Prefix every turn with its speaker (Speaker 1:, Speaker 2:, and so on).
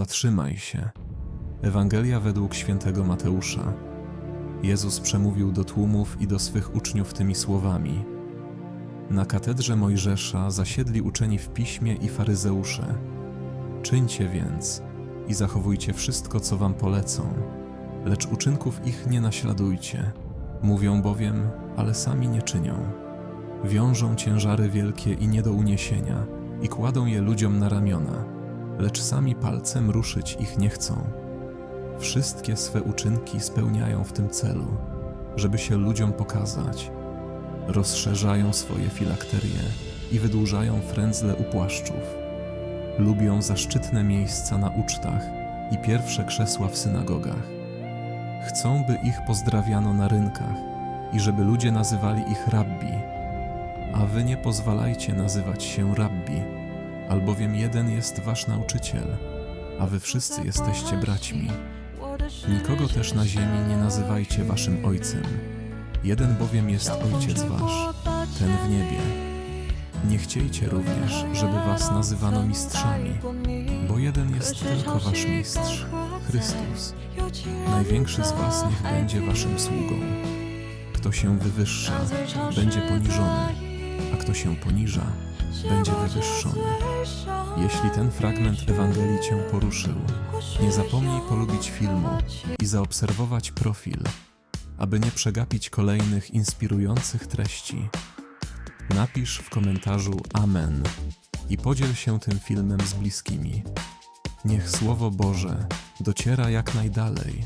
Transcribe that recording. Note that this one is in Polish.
Speaker 1: Zatrzymaj się. Ewangelia według świętego Mateusza. Jezus przemówił do tłumów i do swych uczniów tymi słowami. Na katedrze Mojżesza zasiedli uczeni w piśmie i faryzeusze. Czyńcie więc i zachowujcie wszystko, co wam polecą, lecz uczynków ich nie naśladujcie. Mówią bowiem, ale sami nie czynią. Wiążą ciężary wielkie i nie do uniesienia i kładą je ludziom na ramiona, lecz sami palcem ruszyć ich nie chcą. Wszystkie swe uczynki spełniają w tym celu, żeby się ludziom pokazać. Rozszerzają swoje filakterie i wydłużają frędzle u płaszczów. Lubią zaszczytne miejsca na ucztach i pierwsze krzesła w synagogach. Chcą, by ich pozdrawiano na rynkach i żeby ludzie nazywali ich rabbi. A wy nie pozwalajcie nazywać się rabbi, albowiem jeden jest wasz nauczyciel, a wy wszyscy jesteście braćmi. Nikogo też na ziemi nie nazywajcie waszym ojcem. Jeden bowiem jest ojciec wasz, ten w niebie. Nie chciejcie również, żeby was nazywano mistrzami, bo jeden jest tylko wasz mistrz, Chrystus. Największy z was niech będzie waszym sługą. Kto się wywyższa, będzie poniżony, a kto się poniża, będzie wywyższony. Jeśli ten fragment Ewangelii Cię poruszył, nie zapomnij polubić filmu i zaobserwować profil, aby nie przegapić kolejnych inspirujących treści. Napisz w komentarzu Amen i podziel się tym filmem z bliskimi. Niech Słowo Boże dociera jak najdalej